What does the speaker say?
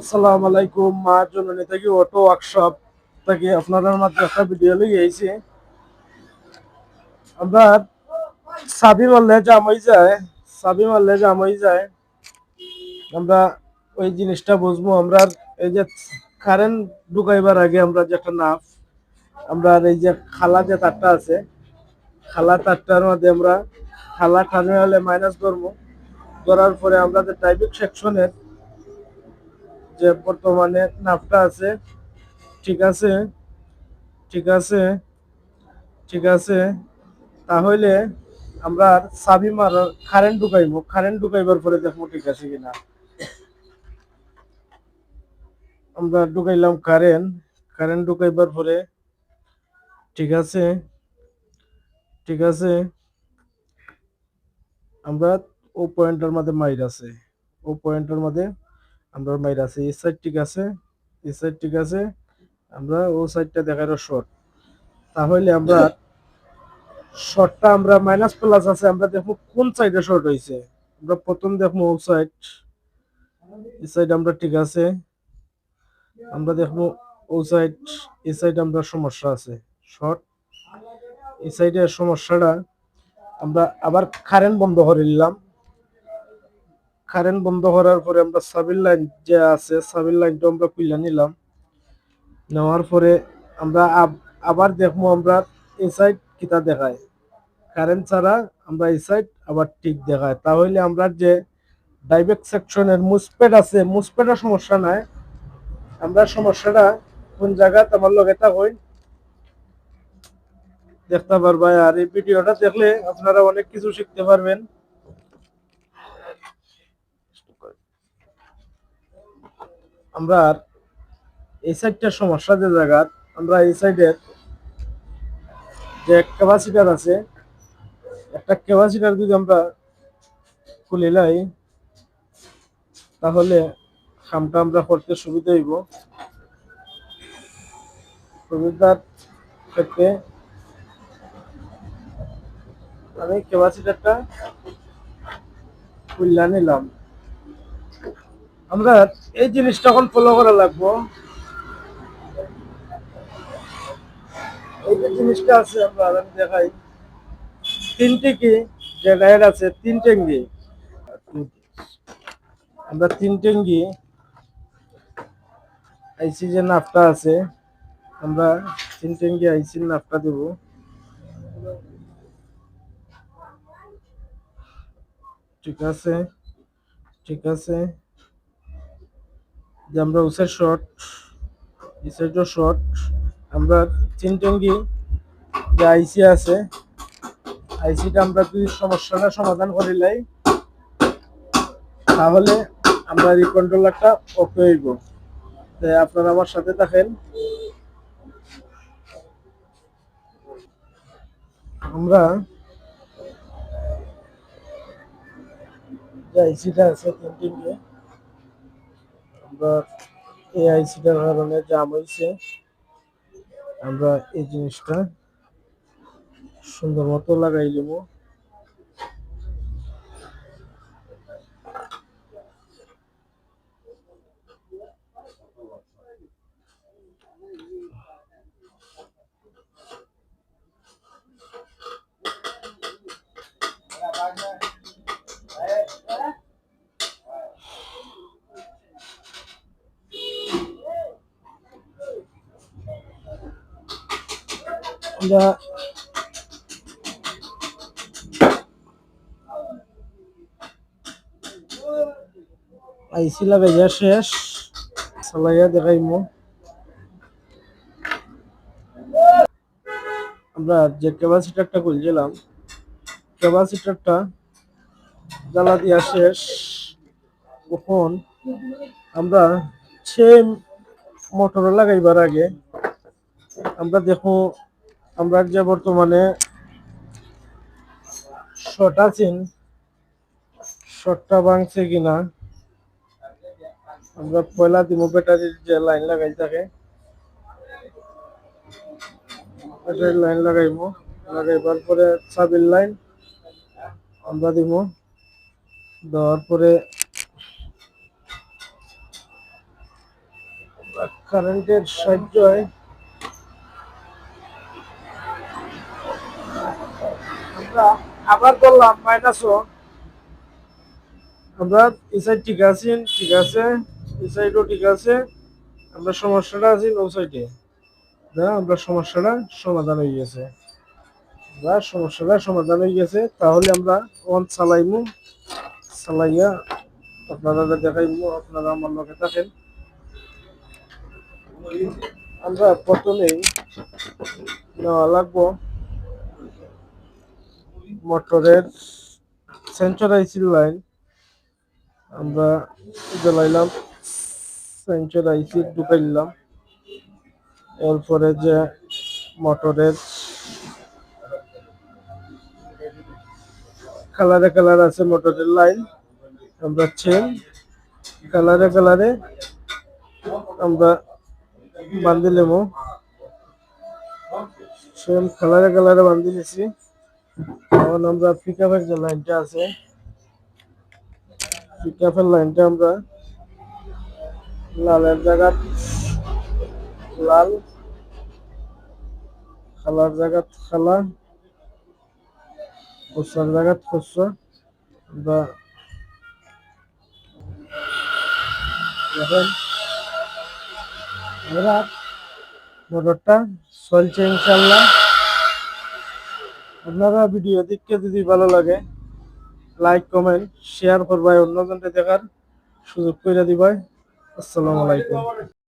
আসসালামু আলাইকুম, মা জননী থেকে অটো ওয়ার্কশপ থেকে আপনাদের মাঝে একটা ভিডিও লিয়ে আইছি। আমরা চাবি মারলে জাম হয়ে যায় চাবি মারলে জাম হয়ে যায়। আমরা ওই জিনিসটা বুঝব, আমরা এই যে কারেন্ট ঢুকাইবার আগে আমরা যে একটা নাফ, আমরা এই যে খালা যে তারটা আছে, খালা তারটার মধ্যে আমরা খালা টার্মিনালে মাইনাস করব ধরার পরে আমরা যে টাইপিক সেকশনের যে বর্তমানে নাফটা আছে, ঠিক আছে ঠিক আছে ঠিক আছে, তাহলে আমরা চাবি মার কারেন্ট ঢুকাইব কারেন্ট ঢুকাইবার পরে দেখব ঠিক আছে কিনা। আমরা ঢুকাইলাম কারেন্ট কারেন্ট ঢুকাইবার পরে, ঠিক আছে ঠিক আছে, আমরা ও পয়েন্টের মধ্যে মাইর আছে, ও পয়েন্টের মধ্যে আমরা মাইর আছে, এই সাইড ঠিক আছে, এই সাইড ঠিক আছে, আমরা ও সাইডটা দেখার শর্ট তাহলে আমরা শর্টটা আমরা মাইনাস প্লাস আছে, আমরা দেখব কোন সাইডে শর্ট হয়েছে আমরা প্রথম দেখব ও সাইড এই সাইড আমরা ঠিক আছে, আমরা দেখব ও সাইড এই সাইড আমরা সমস্যা আছে শর্ট এই সাইডের সমস্যাটা আমরা আবার কারেন্ট বন্ধ করে নিলাম। কারেন্ট বন্ধ করার পরে আমরা সাবিল লাইন যে আছে সাবির লাইনটা আমরা খুলে নিলাম। নেওয়ার পরে আমরা আব- আবার দেখব আমরা এই সাইড কিতা দেখায়। কারেন্ট ছাড়া আমরা এই সাইড আবার ঠিক দেখায়। তাহলে আমরা যে ডাইরেক্ট সেকশনের মুসপেড আছে মুসপেডের সমস্যা নাই। আমরা সমস্যাটা কোন জায়গায় আমার লগে হই দেখতে পারবা। আর এই ভিডিওটা দেখলে আপনারা অনেক কিছু শিখতে পারবেন। আমরা এই সাইডটার সমস্যা যে জায়গা আমরা এই সাইডের যে ক্যাপাসিটার আছে, একটা ক্যাপাসিটার যদি আমরা খুলে লাই, তাহলে খামটা আমরা করতে সুবিধা হইব। সুবিধার ক্ষেত্রে আমি ক্যাপাসিটারটা খুললা নিলাম। আমরা এই জিনিসটা এখন ফলো করা লাগবো। এই যে জিনিসটা আছে, আমরা আমি দেখাই। তিনটে কি? যে গায়ের আছে, তিন টেঙ্গি। আমরা তিন টেঙ্গি। আইসি যে নাফটা আছে, আমরা তিন টেঙ্গি আইসির নাফটা দেব। ঠিক আছে ঠিক আছে। যে আমরা উসের শর্ট ইসেরও শর্ট আমরা তিন টেঙ্গি যে আইসি আছে, আইসিটা আমরা যদি সমস্যাটা সমাধান করিলাই তাহলে আমরা এই কন্ট্রোলারটা ওকে হইব আপনারা আমার সাথে থাকেন। আমরা যে আইসিটা আছে তিন আমরা এই কারণে জাম হয়েছে আমরা এই জিনিসটা সুন্দর মতো লাগাই দেবো। আমরা আইসি লাগাইয়া শেষ। চালাইয়া দেখাইমু। আমরা যে ক্যাপাসিটারটা খুলছিলাম ক্যাপাসিটারটা জ্বালা দিয়া শেষ। কখন আমরা সে মোটর লাগাইবার আগে আমরা দেখো আমরা যে বর্তমানে শর্ট আছেন শর্টটা ভাঙছে কিনা, আমরা পয়লা দিব ব্যাটারির যে লাইন লাগাই থাকে, ব্যাটারির লাইন লাগাইবো লাগাইবার পরে সাবির লাইন আমরা দিব দেওয়ার পরে কারেন্টের সাহায্যে আমরা আবার করলাম মাইনাসও আমরা এই সাইড ঠিক আছি, ঠিক আছে। এই সাইডও ঠিক আছে। আমরা সমস্যাটা আছি ও সাইডে আমরা সমস্যাটা সমাধান হয়ে গেছে। সমস্যাটা সমাধান হয়ে গেছে। তাহলে আমরা অন চালাইমু। চালাইয়া আপনারা দেখাইমু, আপনারা আমার লগে থাকেন। আমরা প্রথমেই নেওয়া লাগবো। মোটরের সেন্ট্রালাইসির লাইন। আমরা জ্বালাইলাম সেন্ট্রালাইসি ঢুকাইলাম। এরপরে যে মোটরের কালারে কালার আছে মোটরের লাইন, আমরা চেন কালারে কালারে আমরা বান্ধিলেমো। সেম কালারে কালারে বান্ধি নিছি এখন আমরা পিকআপের যে লাইনটা আছে পিকআপের লাইনটা আমরা লালের জায়গা লাল, খালার জায়গা খালা জায়গা খসরা আমরা দেখেন, আমরা মোটরটা চলছে ইনশাল্লাহ আপনারা ভিডিও দেখতে যদি ভালো লাগে লাইক কমেন্ট শেয়ার করবাই অন্যজনকে দেখার সুযোগ করে দিবাই। আসসালামু আলাইকুম।